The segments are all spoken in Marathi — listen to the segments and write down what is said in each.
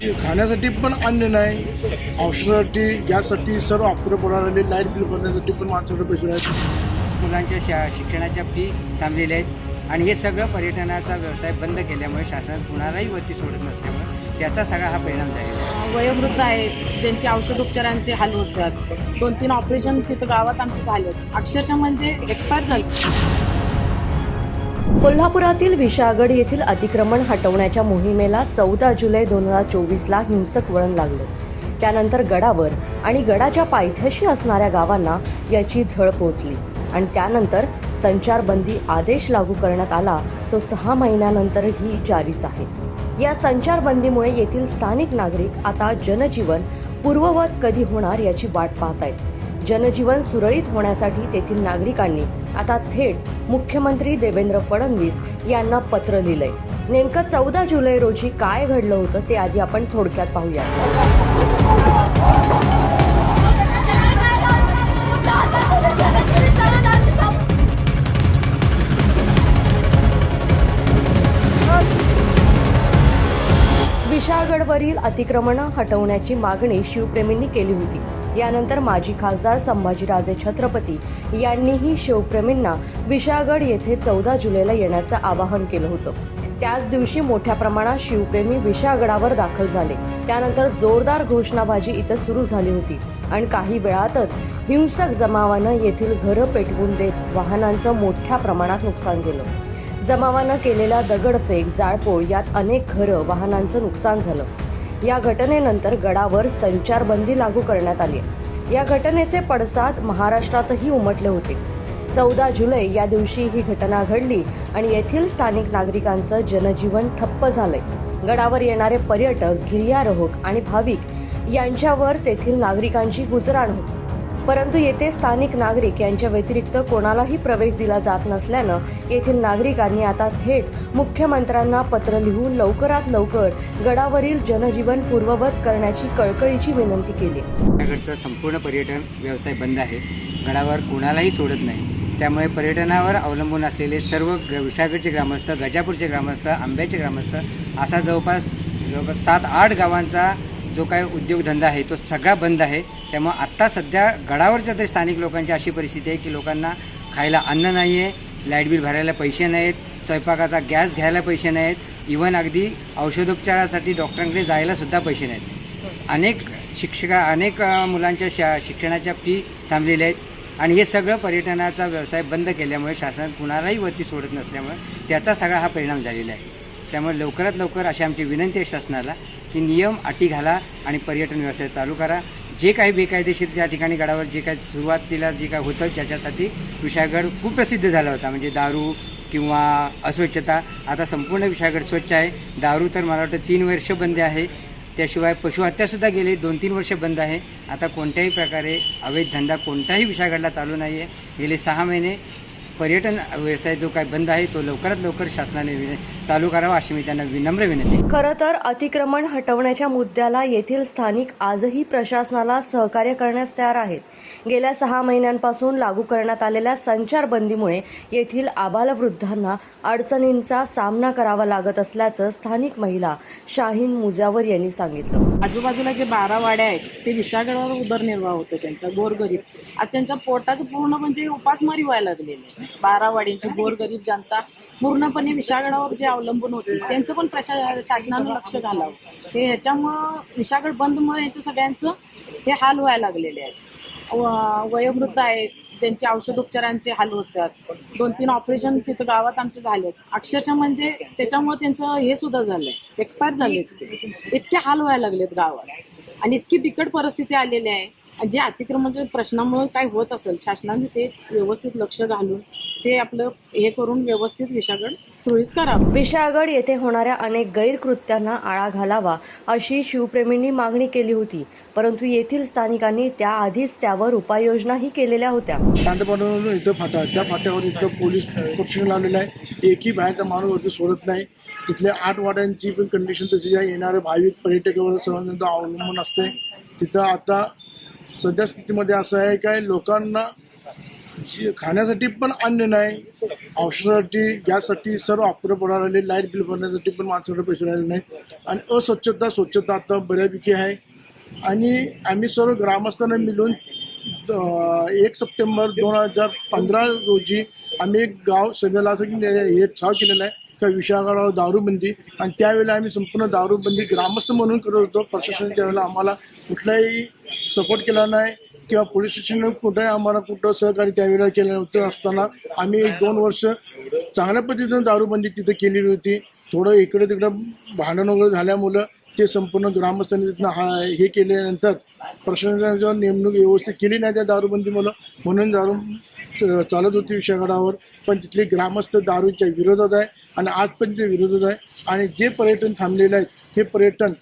खाण्यासाठी पण अन्न नाही. औषधासाठी गॅससाठी सर्व अपुरे पडायला लाइट बिल भरण्यासाठी पण माणसाकडे पैसे नाही मुलांच्या शा शिक्षणाच्या फी थांबलेल्या आहेत. आणि हे सगळं पर्यटनाचा व्यवसाय बंद केल्यामुळे शासन कुणालाही वरती सोडत नसल्यामुळे त्याचा सगळा हा परिणाम झालेला आहे. वयोवृद्ध आहेत. ज्यांचे औषधोपचारांचे हाल होतात. दोन तीन ऑपरेशन तिथं गावात आमचे झालेत अक्षरशः म्हणजे एक्सपायर झाले. कोल्हापुरातील विशाळगड येथील अतिक्रमण हटवण्याच्या मोहिमेला चौदा जुलै दोन हजार चोवीसला हिंसक वळण लागलं. त्यानंतर गडावर आणि गडाच्या पायथ्याशी असणाऱ्या गावांना याची झळ पोहोचली. आणि त्यानंतर संचारबंदी आदेश लागू करण्यात आला. तो सहा महिन्यानंतरही जारीच आहे. या संचारबंदीमुळे येथील स्थानिक नागरिक आता जनजीवन पूर्ववत कधी होणार याची वाट पाहत आहेत जनजीवन सुरळीत होण्यासाठी तेथील नागरिकांनी आता थेट मुख्यमंत्री देवेंद्र फडणवीस यांना पत्र लिहिलंय. नेमकं चौदा जुलै रोजी काय घडलं होतं ते आधी आपण थोडक्यात पाहूया. विशाळगडवरील अतिक्रमणं हटवण्याची मागणी शिवप्रेमींनी केली होती. यानंतर माजी खासदार संभाजीराजे छत्रपती यांनीही शिवप्रेमींना विशाळगड येथे चौदा जुलैला येण्याचं आवाहन केलं होतं. त्याच दिवशी मोठ्या प्रमाणात शिवप्रेमी विशाळगडावर दाखल झाले. त्यानंतर जोरदार घोषणाबाजी इथं सुरू झाली होती आणि काही वेळातच हिंसक जमावानं येथील घरं पेटवून देत वाहनांचं मोठ्या प्रमाणात नुकसान केलं. जमावानं केलेल्या दगडफेक जाळपोळ यात अनेक घरं वाहनांचं नुकसान झालं. या घटनेनंतर गडावर संचारबंदी लागू करण्यात आली या घटनेचे पडसाद महाराष्ट्रातही उमटले होते. चौदा जुलै या दिवशी ही घटना घडली आणि येथील स्थानिक नागरिकांचं जनजीवन ठप्प झालंय. गडावर येणारे पर्यटक गिर्यारोहक आणि भाविक यांच्यावर तेथील नागरिकांची गुजराण होती. परंतु येथे स्थानिक नागरिक यांच्या व्यतिरिक्त कोणालाही प्रवेश दिला जात नसल्यानं येथील नागरिकांनी आता थेट मुख्यमंत्र्यांना पत्र लिहून लवकरात लवकर गडावरील जनजीवन पूर्ववत करण्याची कळकळीची विनंती केली. विशाळगडचं संपूर्ण पर्यटन व्यवसाय बंद आहे. गडावर कुणालाही सोडत नाही. त्यामुळे पर्यटनावर अवलंबून असलेले सर्व ग- विशाळगडचे ग्रामस्थ गजापूरचे ग्रामस्थ आंब्याचे ग्रामस्थ असा जवळपास जवळपास सात आठ गावांचा जो काय उद्योगधंदा आहे तो सगळा बंद आहे. त्यामुळं आत्ता सध्या गडावरच्या तरी स्थानिक लोकांची अशी परिस्थिती आहे की लोकांना खायला अन्न नाही आहे लाइट बिल भरायला पैसे नाहीत स्वयंपाकाचा गॅस घ्यायला पैसे नाहीत इवन अगदी औषधोपचारासाठी डॉक्टरांकडे जायलासुद्धा पैसे नाहीत. अनेक शिक्षका अनेक मुलांच्या शा शिक्षणाच्या फी थांबलेल्या आहेत. आणि हे सगळं पर्यटनाचा व्यवसाय बंद केल्यामुळे शासन कुणालाही वरती सोडत नसल्यामुळे त्याचा सगळा हा परिणाम झालेला आहे. त्यामुळे लवकरात लवकर अशी आमची विनंती आहे शासनाला की नियम अटी घाला आणि पर्यटन व्यवसाय चालू करा. जे काही बेकायदेशीर त्या ठिकाणी गडावर जे काही सुरुवातीला जे काही होतं ज्याच्यासाठी विशाळगड खूप प्रसिद्ध झाला होता. म्हणजे दारू किंवा अस्वच्छता आता संपूर्ण विशाळगड स्वच्छ आहे. दारू तर मला वाटतं तीन वर्ष बंद आहे. त्याशिवाय पशुहत्यासुद्धा गेले. दोन तीन वर्ष बंद आहे. आता कोणत्याही प्रकारे अवैध धंदा कोणताही विशाळगडला चालू नाही आहे गेले सहा महिने पर्यटन व्यवसाय जो काय बंद आहे तो लवकरात लवकर शासनाने चालू करावा अशी मी त्यांना विनम्र विनंती. खरं तर अतिक्रमण हटवण्याच्या मुद्द्याला येथील स्थानिक आजही प्रशासनाला सहकार्य करण्यास तयार आहेत. गेल्या सहा महिन्यांपासून लागू करण्यात आलेल्या संचारबंदीमुळे येथील आबालवृद्धांना अडचणींचा सामना करावा लागत असल्याचं स्थानिक महिला शाहीन मुजावर यांनी सांगितलं. आजूबाजूला जे बारा वाड्या आहेत ते विशागडावर उदरनिर्वाह होतो त्यांचा गोरगरीब. आज त्यांच्या पोटाचं पूर्ण म्हणजे उपासमारी व्हायला लागलेली आहे. बारा वाड्यांची गोरगरीब जनता पूर्णपणे विशागडावर जे अवलंबून होते त्यांचं पण प्रशा शासनानं लक्ष घालावं. ते ह्याच्यामुळं विशागड बंदमुळे यांचं सगळ्यांचं हे हाल व्हायला लागलेले आहेत. व- वयोवृद्ध आहेत ज्यांचे औषधोपचारांचे हाल होतात. दोन तीन ऑपरेशन तिथं गावात आमचे झालेत. अक्षरशः म्हणजे त्याच्यामुळे त्यांचं हे सुद्धा झालंय. एक्सपायर झालेत ते. इतके हाल व्हायला लागलेत गावात. आणि इतकी बिकट परिस्थिती आलेली आहे. जे अतिक्रमणाच्या प्रश्नामुळे काय होत असेल शासनाने ते व्यवस्थित लक्ष घालून ते आपलं हे करून व्यवस्थित विशागड सुरळीत करावं. विशाळगड येथे होणाऱ्या अनेक गैरकृत्यांना आळा घालावा अशी शिवप्रेमींनी मागणी केली होती. परंतु येथील स्थानिकांनी त्याआधीच त्यावर उपाययोजनाही केलेल्या होत्या. इथं फाटा. त्या फाट्यावर इथं पोलीस प्रोटेक्शन लावलेलं आहे. एकही बाहेरचा माणूस वरती सोडत नाही. तिथल्या आठ वाड्यांची पण कंडिशन तशी आहे. येणारे भाविक पर्यटकावर सर्वांचं अवलंबून असते. तिथं आता सध्या स्थितीमध्ये असं आहे काय लोकांना खाण्यासाठी पण अन्न नाही औषधासाठी गॅससाठी सर्व अपुरं पडायला राहिले लाइट बिल भरण्यासाठी पण माणसाकडे पैसे राहिले नाही आणि अस्वच्छता स्वच्छता आता बऱ्यापैकी आहे. आणि आम्ही सर्व ग्रामस्थांना मिळून एक सप्टेंबर दोन हजार पंधरा रोजी आम्ही एक गाव सभेला असं की हे ठराव केलेला आहे. त्या विषयावर दारूबंदी. आणि त्यावेळेला आम्ही संपूर्ण दारूबंदी ग्रामस्थ म्हणून करत होतो. प्रशासन त्यावेळेला आम्हाला कुठलाही सपोर्ट केला नाही किंवा पोलीस स्टेशन कुठेही आम्हाला कुठं सहकार्य त्यावेळेला केलं नव्हतं असताना आम्ही एक दोन वर्ष चांगल्या पद्धतीनं दारूबंदी तिथं केलेली होती. थोडं इकडे तिकडं भांडण वगैरे झाल्यामुळं ते संपूर्ण ग्रामस्थांनी तिथनं हा हे केल्यानंतर प्रशासनाच्या नेमणूक व्यवस्थित केली नाही त्या दारूबंदीमुळं म्हणून दारू च- चालत होती विषयागडावर. पण तिथले ग्रामस्थ दारूच्या विरोधात आहे. आणि आज पण ते विरोधात आहे आणि जे पर्यटन थांबलेले आहेत हे पर्यटन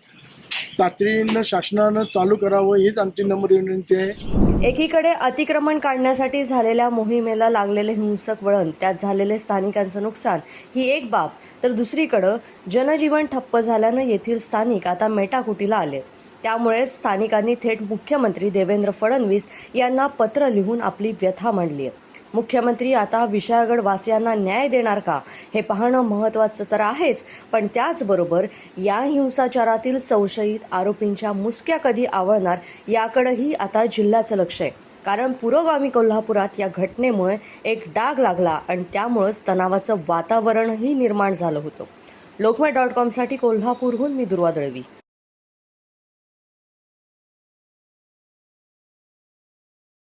तातडीनं शासनानं चालू करावं हीच आमची नम्र विनंती आहे. एकीकडे अतिक्रमण काढण्यासाठी झालेल्या मोहिमेला लागलेले हिंसक वळण त्यात झालेले स्थानिकांचं नुकसान ही एक बाब. तर दुसरीकडं जनजीवन ठप्प झाल्यानं येथील स्थानिक आता मेटाकुटीला आले. त्यामुळे स्थानिकांनी थेट मुख्यमंत्री देवेंद्र फडणवीस यांना पत्र लिहून आपली व्यथा मांडली आहे मुख्यमंत्री आता विशाळगड वासियांना न्याय देणार का? हे पाहणं महत्त्वाचं तर आहेच पण त्याचबरोबर या हिंसाचारातील संशयित आरोपींच्या मुसक्या कधी आवळणार याकडेही आता जिल्ह्याचं लक्ष आहे. कारण पुरोगामी कोल्हापुरात या घटनेमुळे एक डाग लागला आणि त्यामुळंच तणावाचं वातावरणही निर्माण झालं होतं. लोकमत डॉट कॉमसाठी कोल्हापूरहून मी दुर्वा दळवी.